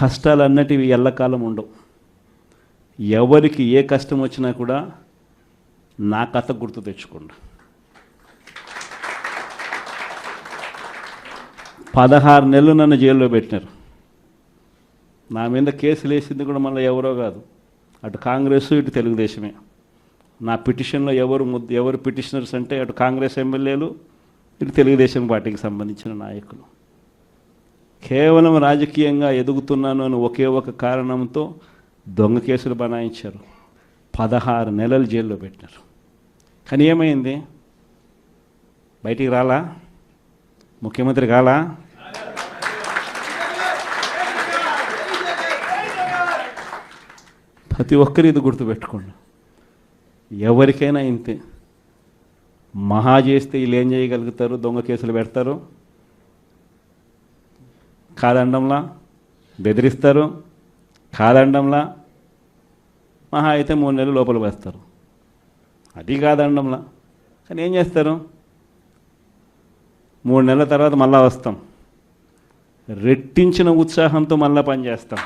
కష్టాలు అన్నటివి ఎల్లకాలం ఉండవు. ఎవరికి ఏ కష్టం వచ్చినా కూడా నా కథ గుర్తు తెచ్చుకోండి. పదహారు నెలలు నన్ను జైల్లో పెట్టినారు. నా మీద కేసులు వేసింది కూడా మళ్ళీ ఎవరో కాదు. అటు కాంగ్రెస్ ఇటు తెలుగుదేశమే. నా పిటిషన్లో ఎవరు ముద్ద ఎవరు పిటిషనర్స్ అంటే అటు కాంగ్రెస్ ఎమ్మెల్యేలు ఇటు తెలుగుదేశం పార్టీకి సంబంధించిన నాయకులు. కేవలం రాజకీయంగా ఎదుగుతున్నాను అని ఒకే ఒక కారణంతో దొంగ కేసులు బనాయించారు. పదహారు నెలలు జైల్లో పెట్టినారు. కానీ ఏమైంది? బయటికి రాలా? ముఖ్యమంత్రి కాలా? ప్రతి ఒక్కరు ఇది గుర్తుపెట్టుకోండి. ఎవరికైనా ఇంతే. మహా చేస్తే వీళ్ళు ఏం చేయగలుగుతారు? దొంగ కేసులు పెడతారు. కాదండంలా బెదిరిస్తారు కాదండంలా మహా అయితే మూడు నెలలు లోపల వేస్తారు అది కాదండంలా. కానీ ఏం చేస్తారు? మూడు నెలల తర్వాత మళ్ళా వస్తాం. రెట్టించిన ఉత్సాహంతో మళ్ళా పనిచేస్తాం.